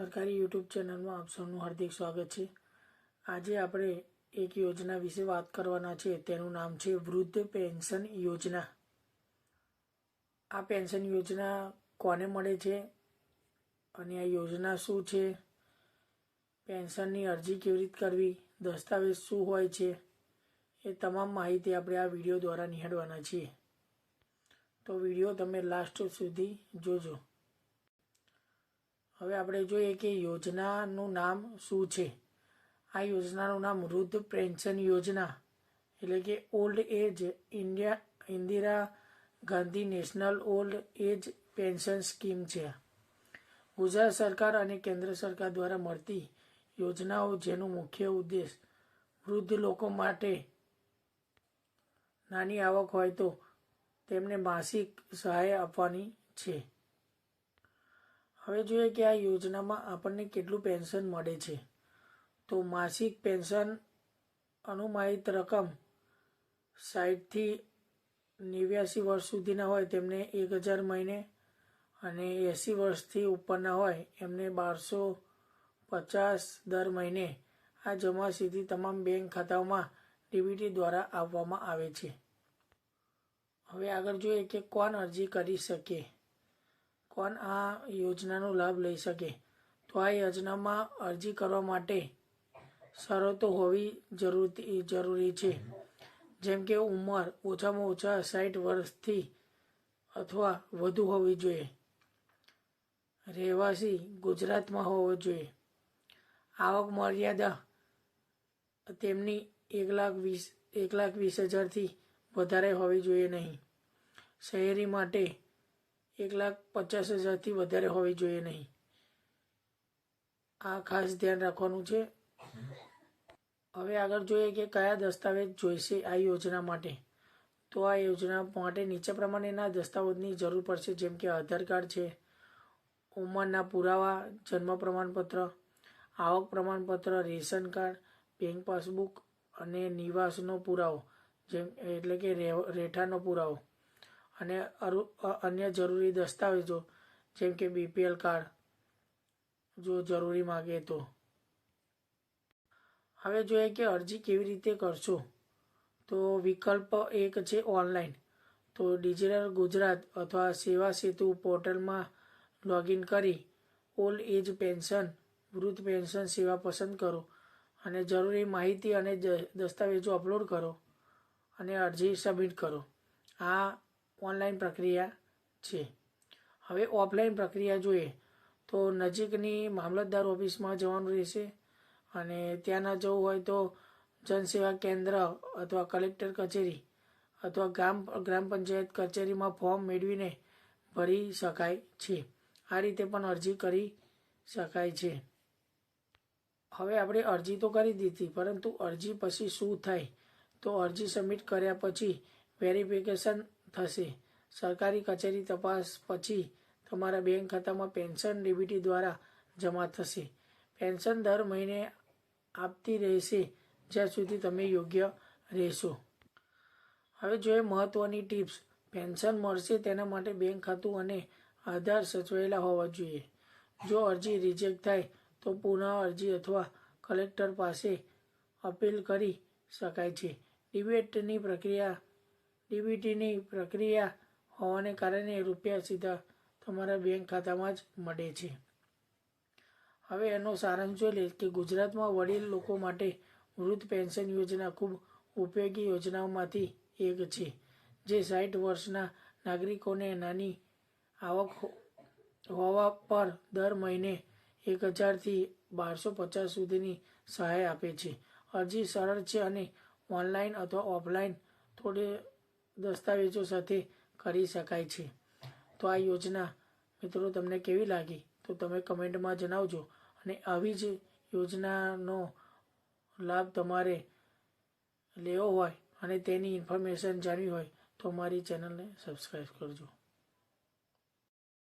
સરકારી યુટ્યુબ ચેનલમાં આપ સૌનું હાર્દિક સ્વાગત છે. આજે આપણે એક યોજના વિશે વાત કરવાના છે. તેનું નામ છે વૃદ્ધ પેન્શન યોજના. આ પેન્શન યોજના કોને મળે છે અને આ યોજના શું છે? પેન્શનની અરજી કેવી રીતે કરવી? દસ્તાવેજ શું હોય છે? એ તમામ માહિતી આપણે આ વીડિયો દ્વારા નિહાળવાના છીએ. તો વીડિયો તમે લાસ્ટ સુધી જોજો. હવે આપણે જોઈએ કે યોજનાનું નામ શું છે? આ યોજનાનું નામ વૃદ્ધ પેન્શન યોજના, એટલે કે old age India, Indira Gandhi national old age pension scheme છે ગુજરાત સરકાર અને કેન્દ્ર સરકાર દ્વારા મળતી યોજનાઓ જેનો મુખ્ય ઉદ્દેશ વૃદ્ધ લોકો માટે નાની આવક હોય તો તેમને માસિક સહાય આપવાની છે. હવે જોઈએ કે આ યોજનામાં આપણને કેટલું પેન્શન મળે છે. તો માસિક પેન્શન અનુમાનિત રકમ સાઠથી નેવ્યાસી વર્ષ સુધીના હોય તેમને એક હજાર મહિને અને એંસી વર્ષથી ઉપરના હોય એમને બારસો પચાસ દર મહિને આ જમા સીધી તમામ બેંક ખાતાઓમાં ડીબીટી દ્વારા આપવામાં આવે છે. હવે આગળ જોઈએ કે કોણ અરજી કરી શકે. કોણ આ યોજનાનો લાભ લઈ શકે. તો આ યોજનામાં અરજી કરવા માટે શરતો હોવી જરૂરી જરૂરી છે. જેમ કે ઉંમર ઓછામાં ઓછા સાઠ વર્ષથી અથવા વધુ હોવી જોઈએ. રહેવાસી ગુજરાતમાં હોવો જોઈએ. આવક મર્યાદા તેમની એક લાખ વીસ, એક લાખ વીસ હજારથી વધારે હોવી જોઈએ નહીં. શહેરી માટે એક લાખ પચાસ હજારથી વધારે હોવી જોઈએ નહીં. આ ખાસ ધ્યાન રાખવાનું છે. હવે આગળ જોઈએ કે કયા દસ્તાવેજ જોઈશે આ યોજના માટે. તો આ યોજના માટે નીચે પ્રમાણેના દસ્તાવેજની જરૂર પડશે, જેમ કે આધાર કાર્ડ છે, ઉંમરના પુરાવા, જન્મ પ્રમાણપત્ર, આવક પ્રમાણપત્ર, રેશન કાર્ડ, બેંક પાસબુક અને નિવાસનો પુરાવો, જેમ એટલે કે રહેઠાણનો પુરાવો. અને અન્ય જરૂરી દસ્તાવેજો, જેમ કે બીપીએલ કાર્ડ જો જરૂરી માગે તો. હવે જોઈએ કે અરજી કેવી રીતે કરશો. તો વિકલ્પ એક છે ઓનલાઈન. તો ડિજિટલ ગુજરાત અથવા સેવા સેતુ પોર્ટલમાં લોગિન કરી ઓલ્ડ એજ પેન્શન, વૃદ્ધ પેન્શન સેવા પસંદ કરો અને જરૂરી માહિતી અને દસ્તાવેજો અપલોડ કરો અને અરજી સબમિટ કરો. આ ઓનલાઈન પ્રક્રિયા છે. હવે ઓફલાઈન પ્રક્રિયા જોઈએ તો નજીકની મામલતદાર ઓફિસમાં જવાનું રહેશે અને ત્યાં ના જવું હોય તો જનસેવા કેન્દ્ર અથવા કલેક્ટર કચેરી અથવા ગ્રામ ગ્રામ પંચાયત કચેરીમાં ફોર્મ મેળવીને ભરી શકાય છે. આ રીતે પણ અરજી કરી શકાય છે. હવે આપણે અરજી તો કરી દીધી, પરંતુ અરજી પછી શું થાય? તો અરજી સબમિટ કર્યા પછી વેરિફિકેશન થશે. સરકારી કચેરી તપાસ પછી તમારા બેંક ખાતામાં પેન્શન ડીબીટી દ્વારા જમા થશે. પેન્શન દર મહિને આપતી રહેશે, જ્યાં સુધી તમે યોગ્ય રહેશો. હવે જોઈએ મહત્વની ટિપ્સ. પેન્શન મળશે તેના માટે બેંક ખાતું અને આધાર સચવાયેલા હોવા જોઈએ. જો અરજી રિજેક્ટ થાય, તો પુનઃ અરજી અથવા કલેક્ટર પાસે અપીલ કરી શકાય છે. ડિબેટની પ્રક્રિયા ડીબીટીની પ્રક્રિયા હોવાને કારણે રૂપિયા સીધા તમારા બેંક ખાતામાં જ મળે છે. હવે એનો સારાંશ જોઈ લે કે ગુજરાતમાં વડીલ લોકો માટે વૃદ્ધ પેન્શન યોજના ખૂબ ઉપયોગી યોજનાઓમાંથી એક છે, જે સાઠ વર્ષના નાગરિકોને નાની આવક હોવા પર દર મહિને એક હજારથી બારસો પચાસ સુધીની સહાય આપે છે. અરજી સરળ છે અને ઓનલાઈન અથવા ઓફલાઈન, થોડી દસ્તાવેજો સાથે કરી શકાય છે. તો આ યોજના, મિત્રો, તમને કેવી લાગી? તો તમે કમેન્ટમાં જણાવજો. અને આવી જ યોજનાનો લાભ તમારે લેવો હોય અને તેની ઇન્ફોર્મેશન જાણવી હોય તો અમારી ચેનલને સબસ્ક્રાઈબ કરજો.